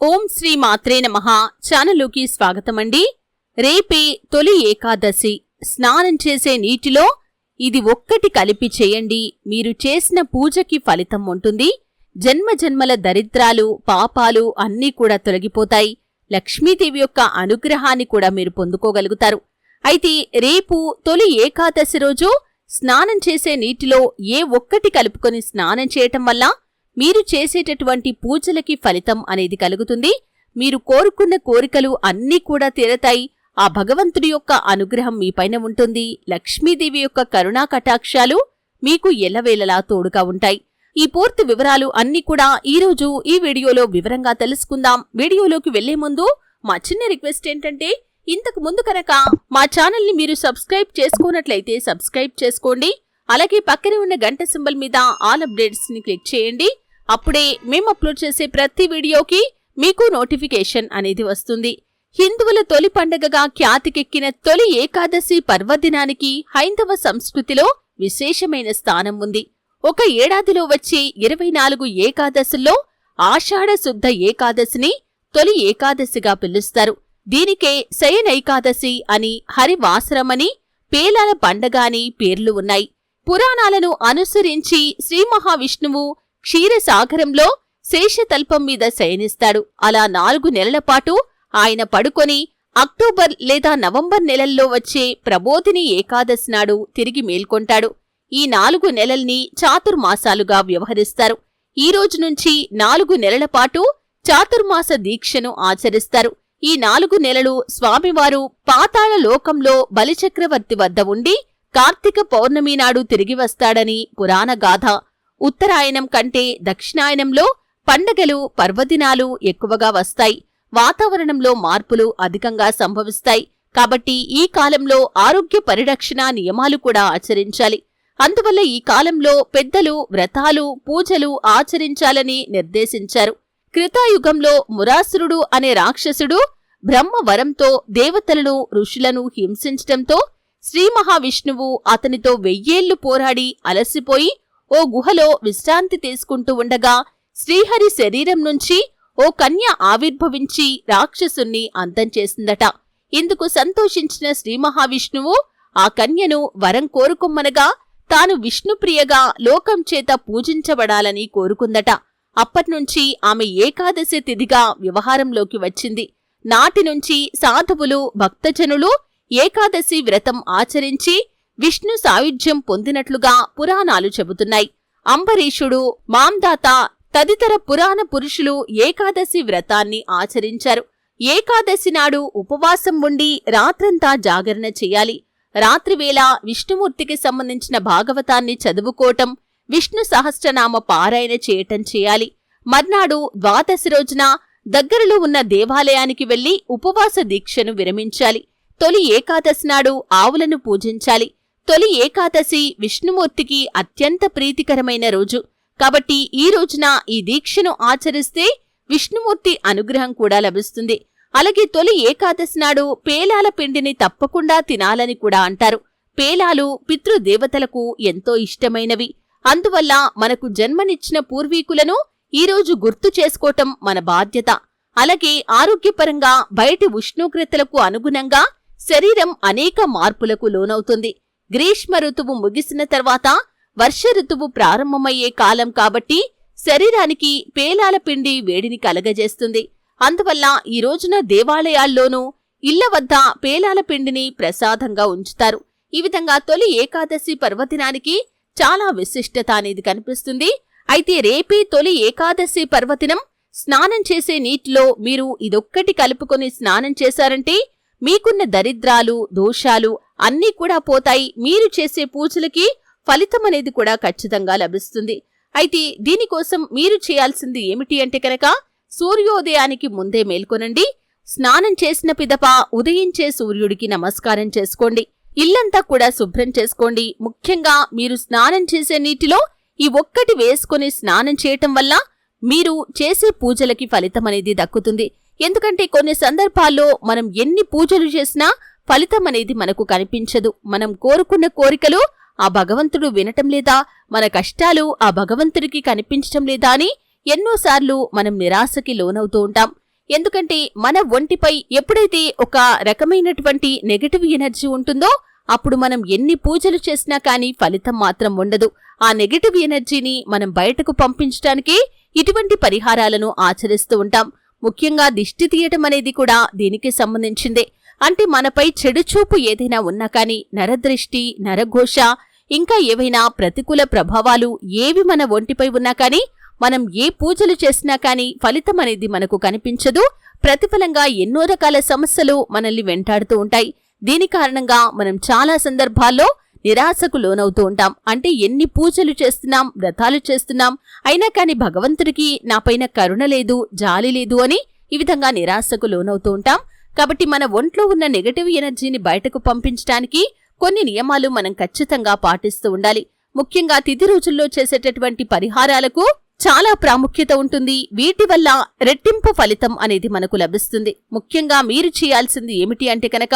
ఓం శ్రీ మాత్రే నమః. ఛానలుకి స్వాగతమండి. రేపే తొలి ఏకాదశి. స్నానం చేసే నీటిలో ఇది ఒక్కటి కలిపి చేయండి. మీరు చేసిన పూజకి ఫలితం ఉంటుంది. జన్మ జన్మల దరిద్రాలు పాపాలు అన్నీ కూడా తొలగిపోతాయి. లక్ష్మీదేవి యొక్క అనుగ్రహాన్ని కూడా మీరు పొందుకోగలుగుతారు. అయితే రేపు తొలి ఏకాదశి రోజు స్నానం చేసే నీటిలో ఏ ఒక్కటి కలుపుకొని స్నానం చేయటం వల్ల మీరు చేసేటటువంటి పూజలకి ఫలితం అనేది కలుగుతుంది. మీరు కోరుకున్న కోరికలు అన్నీ కూడా తీరతాయి. ఆ భగవంతుడి యొక్క అనుగ్రహం మీపైన ఉంటుంది. లక్ష్మీదేవి యొక్క కరుణా కటాక్షాలు మీకు ఎల్లవేళలా తోడుగా ఉంటాయి. ఈ పూర్తి వివరాలు అన్నీ కూడా ఈ రోజు ఈ వీడియోలో వివరంగా తెలుసుకుందాం. వీడియోలోకి వెళ్ళే ముందు మా చిన్న రిక్వెస్ట్ ఏంటంటే ఇంతకు ముందు కనుక మా ఛానల్ని మీరు సబ్స్క్రైబ్ చేసుకున్నట్లయితే సబ్స్క్రైబ్ చేసుకోండి. అలాగే పక్కనే ఉన్న గంట సింబల్ మీద ఆల్ అప్డేట్స్ని క్లిక్ చేయండి. అప్పుడే మేము అప్లోడ్ చేసే ప్రతి వీడియోకి మీకు నోటిఫికేషన్ అనేది వస్తుంది. హిందువుల తొలి పండగగా ఖ్యాతికెక్కిన తొలి ఏకాదశి పర్వదినానికి హైందవ సంస్కృతిలో విశేషమైన స్థానం ఉంది. ఒక ఏడాదిలో వచ్చే ఇరవై నాలుగు ఏకాదశుల్లో ఆషాఢ శుద్ధ ఏకాదశిని తొలి ఏకాదశిగా పిలుస్తారు. దీనికే శయనైకాదశి అని హరివాసరమని పేలాల పండగ అని పేర్లు ఉన్నాయి. పురాణాలను అనుసరించి శ్రీ మహావిష్ణువు క్షీరసాగరంలో శేషతల్పం మీద శయనిస్తాడు. అలా నాలుగు నెలల పాటు ఆయన పడుకొని అక్టోబర్ లేదా నవంబర్ నెలల్లో వచ్చే ప్రబోధిని ఏకాదశి నాడు తిరిగి మేల్కొంటాడు. ఈ నాలుగు నెలల్ని చాతుర్మాసాలుగా వ్యవహరిస్తారు. ఈ రోజు నుంచి నాలుగు నెలల పాటు చాతుర్మాస దీక్షను ఆచరిస్తారు. ఈ నాలుగు నెలలు స్వామివారు పాతాళ లోకంలో బలిచక్రవర్తి వద్ద ఉండి కార్తీక పౌర్ణమి నాడు తిరిగి వస్తాడని పురాణగాథ. ఉత్తరాయణం కంటే దక్షిణాయనంలో పండగలు పర్వదినాలు ఎక్కువగా వస్తాయి. వాతావరణంలో మార్పులు అధికంగా సంభవిస్తాయి. కాబట్టి ఈ కాలంలో ఆరోగ్య పరిరక్షణ నియమాలు కూడా ఆచరించాలి. అందువల్ల ఈ కాలంలో పెద్దలు వ్రతాలు పూజలు ఆచరించాలని నిర్దేశించారు. కృతాయుగంలో మురాసురుడు అనే రాక్షసుడు బ్రహ్మ వరంతో దేవతలను ఋషులను హింసించటంతో శ్రీ మహావిష్ణువు అతనితో వెయ్యేళ్ళు పోరాడి అలసిపోయి ఓ గుహలో విశ్రాంతి తీసుకుంటూ ఉండగా శ్రీహరి శరీరం నుంచి ఓ కన్య ఆవిర్భవించి రాక్షసుణ్ణి అంతం చేసిందట. ఇందుకు సంతోషించిన శ్రీ మహావిష్ణువు ఆ కన్యను వరం కోరుకుమ్మనగా తాను విష్ణుప్రియగా లోకం చేత పూజించబడాలని కోరుకుందట. అప్పట్నుంచి ఆమె ఏకాదశి తిథిగా వ్యవహారంలోకి వచ్చింది. నాటి నుంచి సాధువులు భక్తజనులు ఏకాదశి వ్రతం ఆచరించి విష్ణు సాయుధ్యం పొందినట్లుగా పురాణాలు చెబుతున్నాయి. అంబరీషుడు మాందాత తదితర పురాణ పురుషులు ఏకాదశి వ్రతాన్ని ఆచరించారు. ఏకాదశి నాడు ఉపవాసం ఉండి రాత్రంతా జాగరణ చెయ్యాలి రాత్రివేళ విష్ణుమూర్తికి సంబంధించిన భాగవతాన్ని చదువుకోవటం విష్ణు సహస్రనామ పారాయణ చేయటం చేయాలి. మర్నాడు ద్వాదశి రోజున దగ్గరలో ఉన్న దేవాలయానికి వెళ్ళి ఉపవాస దీక్షను విరమించాలి. తొలి ఏకాదశి నాడు ఆవులను పూజించాలి. తొలి ఏకాదశి విష్ణుమూర్తికి అత్యంత ప్రీతికరమైన రోజు. కాబట్టి ఈ రోజున ఈ దీక్షను ఆచరిస్తే విష్ణుమూర్తి అనుగ్రహం కూడా లభిస్తుంది. అలాగే తొలి ఏకాదశి నాడు పేలాల పిండిని తప్పకుండా తినాలని కూడా అంటారు. పేలాలు పితృదేవతలకు ఎంతో ఇష్టమైనవి. అందువల్ల మనకు జన్మనిచ్చిన పూర్వీకులను ఈరోజు గుర్తు చేసుకోవటం మన బాధ్యత. అలాగే ఆరోగ్యపరంగా బయటి ఉష్ణోగ్రతలకు అనుగుణంగా శరీరం అనేక మార్పులకు లోనవుతుంది. గ్రీష్మ ఋతువు ముగిసిన తర్వాత వర్ష ఋతువు ప్రారంభమయ్యే కాలం కాబట్టి శరీరానికి పేలాల పిండి వేడిని కలగజేస్తుంది. అందువల్ల ఈ రోజున దేవాలయాల్లోనూ ఇళ్ళ వద్ద పేలాల పిండిని ప్రసాదంగా ఉంచుతారు. ఈ విధంగా తొలి ఏకాదశి పర్వదినానికి చాలా విశిష్టత అనేది కనిపిస్తుంది. అయితే రేపే తొలి ఏకాదశి పర్వదినం స్నానం చేసే నీటిలో మీరు ఇదొక్కటి కలుపుకొని స్నానం చేశారంటే మీకున్న దరిద్రాలు దోషాలు అన్నీ కూడా పోతాయి. మీరు చేసే పూజలకి ఫలితం అనేది కూడా ఖచ్చితంగా లభిస్తుంది. అయితే దీనికోసం మీరు చేయాల్సింది ఏమిటి అంటే కనుక సూర్యోదయానికి ముందే మేల్కొనండి. స్నానం చేసిన పిదప ఉదయించే సూర్యుడికి నమస్కారం చేసుకోండి. ఇల్లంతా కూడా శుభ్రం చేసుకోండి. ముఖ్యంగా మీరు స్నానం చేసే నీటిలో ఈ ఒక్కటి వేసుకొని స్నానం చేయటం వల్ల మీరు చేసే పూజలకి ఫలితం అనేది దక్కుతుంది. ఎందుకంటే కొన్ని సందర్భాల్లో మనం ఎన్ని పూజలు చేసినా ఫలితం అనేది మనకు కనిపించదు. మనం కోరుకున్న కోరికలు ఆ భగవంతుడు వినటం లేదా మన కష్టాలు ఆ భగవంతుడికి కనిపించటం లేదా అని ఎన్నోసార్లు మనం నిరాశకి లోనవుతూ ఉంటాం. ఎందుకంటే మన ఒంటిపై ఎప్పుడైతే ఒక రకమైనటువంటి నెగటివ్ ఎనర్జీ ఉంటుందో అప్పుడు మనం ఎన్ని పూజలు చేసినా కానీ ఫలితం మాత్రం ఉండదు. ఆ నెగటివ్ ఎనర్జీని మనం బయటకు పంపించడానికి ఇటువంటి పరిహారాలను ఆచరిస్తూ ఉంటాం. ముఖ్యంగా దిష్టి తీయటం అనేది కూడా దీనికి సంబంధించిందే. అంటే మనపై చెడు చూపు ఏదైనా ఉన్నా కానీ నరదృష్టి నరఘోష ఇంకా ఏవైనా ప్రతికూల ప్రభావాలు ఏవి మన ఒంటిపై ఉన్నా కానీ మనం ఏ పూజలు చేసినా కానీ ఫలితం అనేది మనకు కనిపించదు. ప్రతిఫలంగా ఎన్నో రకాల సమస్యలు మనల్ని వెంటాడుతూ ఉంటాయి. దీని కారణంగా మనం చాలా సందర్భాల్లో నిరాశకు లోనవుతూ ఉంటాం. అంటే ఎన్ని పూజలు చేస్తున్నాం వ్రతాలు చేస్తున్నాం అయినా కాని భగవంతుడికి నాపైన కరుణ లేదు జాలి లేదు అని ఈ విధంగా నిరాశకు లోనవుతూ ఉంటాం. కాబట్టి మన ఒంట్లో ఉన్న నెగటివ్ ఎనర్జీని బయటకు పంపించడానికి కొన్ని నియమాలు మనం ఖచ్చితంగా పాటిస్తూ ఉండాలి. ముఖ్యంగా తిథి రోజుల్లో చేసేటటువంటి పరిహారాలకు చాలా ప్రాముఖ్యత ఉంటుంది. వీటి వల్ల రెట్టింపు ఫలితం అనేది మనకు లభిస్తుంది. ముఖ్యంగా మీరు చేయాల్సింది ఏమిటి అంటే కనుక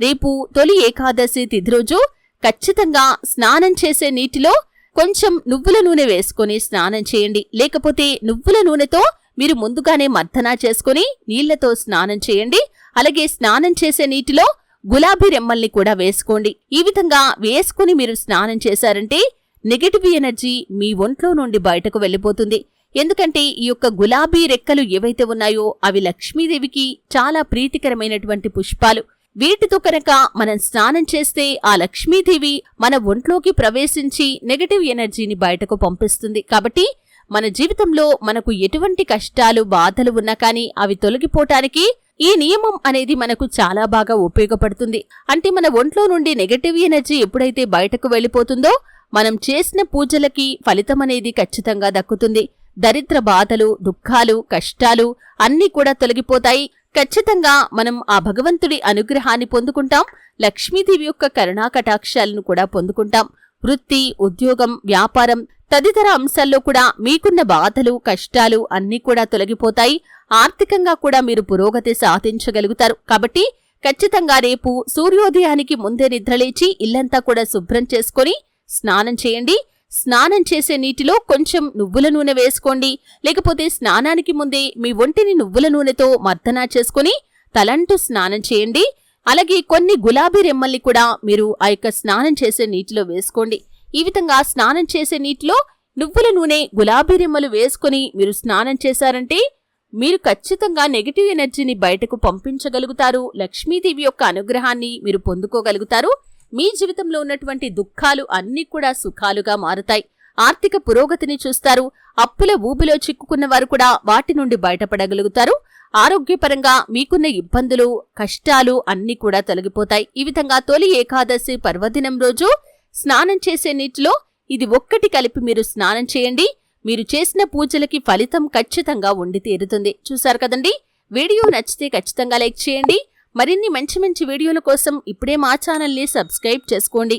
రేపు తొలి ఏకాదశి తిథి రోజు ఖచ్చితంగా స్నానం చేసే నీటిలో కొంచెం నువ్వుల నూనె వేసుకొని స్నానం చేయండి. లేకపోతే నువ్వుల నూనెతో మీరు ముందుగానే మర్దనా చేసుకుని నీళ్ళతో స్నానం చేయండి. అలాగే స్నానం చేసే నీటిలో గులాబీ రెమ్మల్ని కూడా వేసుకోండి. ఈ విధంగా వేసుకుని మీరు స్నానం చేశారంటే నెగటివ్ ఎనర్జీ మీ ఒంట్లో నుండి బయటకు వెళ్ళిపోతుంది. ఎందుకంటే ఈ యొక్క గులాబీ రెక్కలు ఏవైతే ఉన్నాయో అవి లక్ష్మీదేవికి చాలా ప్రీతికరమైనటువంటి పుష్పాలు. వీటితో కనుక మనం స్నానం చేస్తే ఆ లక్ష్మీదేవి మన ఒంట్లోకి ప్రవేశించి నెగటివ్ ఎనర్జీని బయటకు పంపిస్తుంది. కాబట్టి మన జీవితంలో మనకు ఎటువంటి కష్టాలు బాధలు ఉన్నా కానీ అవి తొలగిపోవటానికి ఈ నియమం అనేది మనకు చాలా బాగా ఉపయోగపడుతుంది. అంటే మన ఒంట్లో నుండి నెగటివ్ ఎనర్జీ ఎప్పుడైతే బయటకు వెళ్ళిపోతుందో మనం చేసిన పూజలకి ఫలితం అనేది ఖచ్చితంగా దక్కుతుంది. దరిద్ర బాధలు దుఃఖాలు కష్టాలు అన్నీ కూడా తొలగిపోతాయి. ఖచ్చితంగా మనం ఆ భగవంతుడి అనుగ్రహాన్ని పొందుకుంటాం. లక్ష్మీదేవి యొక్క కరుణా కటాక్షాలను కూడా పొందుకుంటాం. వృత్తి ఉద్యోగం వ్యాపారం తదితర అంశాల్లో కూడా మీకున్న బాధలు కష్టాలు అన్నీ కూడా తొలగిపోతాయి. ఆర్థికంగా కూడా మీరు పురోగతి సాధించగలుగుతారు. కాబట్టి ఖచ్చితంగా రేపు సూర్యోదయానికి ముందే నిద్రలేచి ఇల్లంతా కూడా శుభ్రం చేసుకొని స్నానం చేయండి. స్నానం చేసే నీటిలో కొంచెం నువ్వుల నూనె వేసుకోండి. లేకపోతే స్నానానికి ముందే మీ ఒంటిని నువ్వుల నూనెతో మర్దనా చేసుకుని తలంటూ స్నానం చేయండి. అలాగే కొన్ని గులాబీ రెమ్మల్ని కూడా మీరు ఆ యొక్క స్నానం చేసే నీటిలో వేసుకోండి. ఈ విధంగా స్నానం చేసే నీటిలో నువ్వుల నూనె గులాబీ రెమ్మలు వేసుకుని మీరు స్నానం చేశారంటే మీరు ఖచ్చితంగా నెగిటివ్ ఎనర్జీని బయటకు పంపించగలుగుతారు. లక్ష్మీదేవి యొక్క అనుగ్రహాన్ని మీరు పొందుకోగలుగుతారు. మీ జీవితంలో ఉన్నటువంటి దుఃఖాలు అన్నీ కూడా సుఖాలుగా మారుతాయి. ఆర్థిక పురోగతిని చూస్తారు. అప్పుల ఊబిలో చిక్కుకున్న వారు కూడా వాటి నుండి బయటపడగలుగుతారు. ఆరోగ్యపరంగా మీకున్న ఇబ్బందులు కష్టాలు అన్నీ కూడా తొలగిపోతాయి. ఈ విధంగా తొలి ఏకాదశి పర్వదినం రోజు స్నానం చేసే నీటిలో ఇది ఒక్కటి కలిపి మీరు స్నానం చేయండి. మీరు చేసిన పూజలకి ఫలితం ఖచ్చితంగా ఉండి తీరుతుంది. చూశారు కదండి? వీడియో నచ్చితే ఖచ్చితంగా లైక్ చేయండి. మరిన్ని మంచి మంచి వీడియోల కోసం ఇప్పుడే మా ఛానల్ని సబ్స్క్రైబ్ చేసుకోండి.